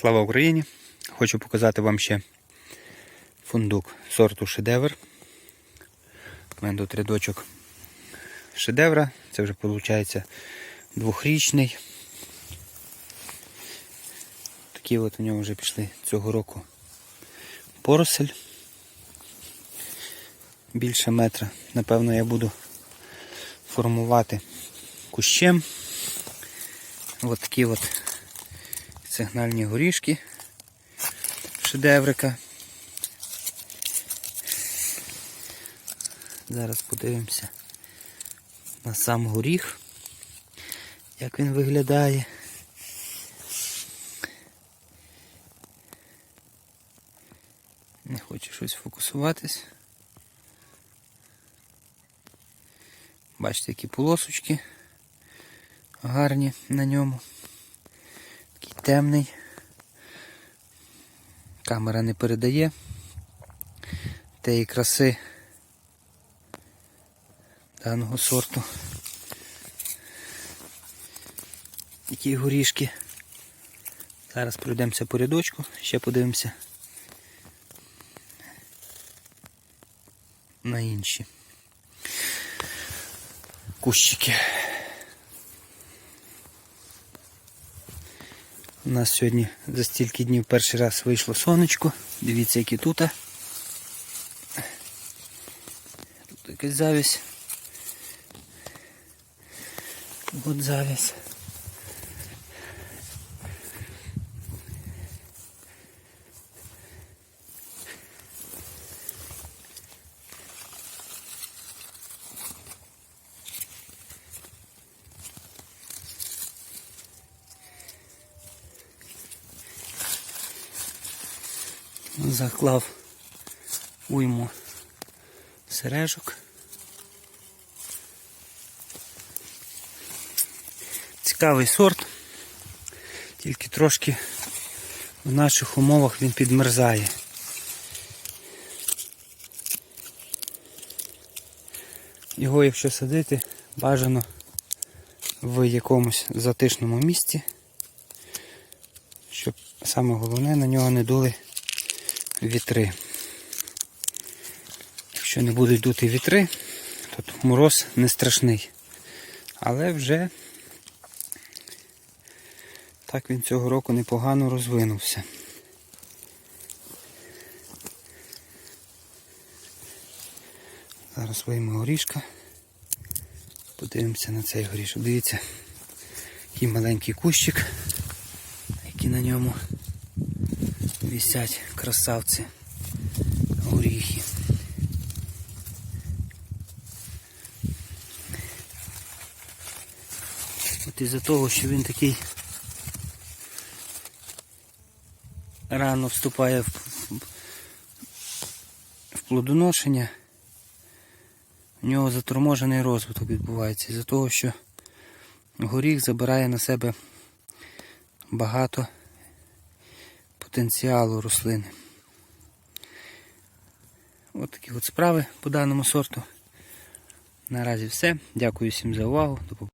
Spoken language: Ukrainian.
Слава Україні! Хочу показати вам ще фундук сорту шедевр. У мене тут рядочок шедевра. Це вже виходить двохрічний. Такі от у нього вже пішли цього року поросель. Більше метра. Напевно, я буду формувати кущем. Ось такі от сигнальні горішки шедеврика. Зараз подивимося на сам горіх, як він виглядає. Не хочу щось фокусуватись. Бачите, які полосочки гарні на ньому. Такий темний. Камера не передає тієї краси даного сорту. Такі горішки. Зараз пройдемося по рядочку, ще подивимося на інші кущики. У нас сьогодні за стільки днів перший раз вийшло сонечко. Дивіться, які тут. Тут якась завість. От завість. Заклав уйму сережок. Цікавий сорт, тільки трошки в наших умовах він підмерзає. Його, якщо садити, бажано в якомусь затишному місці, щоб саме головне на нього не дули вітри. Якщо не будуть дути вітри, то мороз не страшний. Але вже так він цього року непогано розвинувся. Зараз виймемо горішка. Подивимося на цей горішок. Дивіться, який маленький кущик, який на ньому висять красавці горіхи. От із-за того, що він такий рано вступає в, плодоношення, у нього заторможений розвиток відбувається із-за того, що горіх забирає на себе багато потенціалу рослини. От такі от справи по даному сорту. Наразі все. Дякую всім за увагу.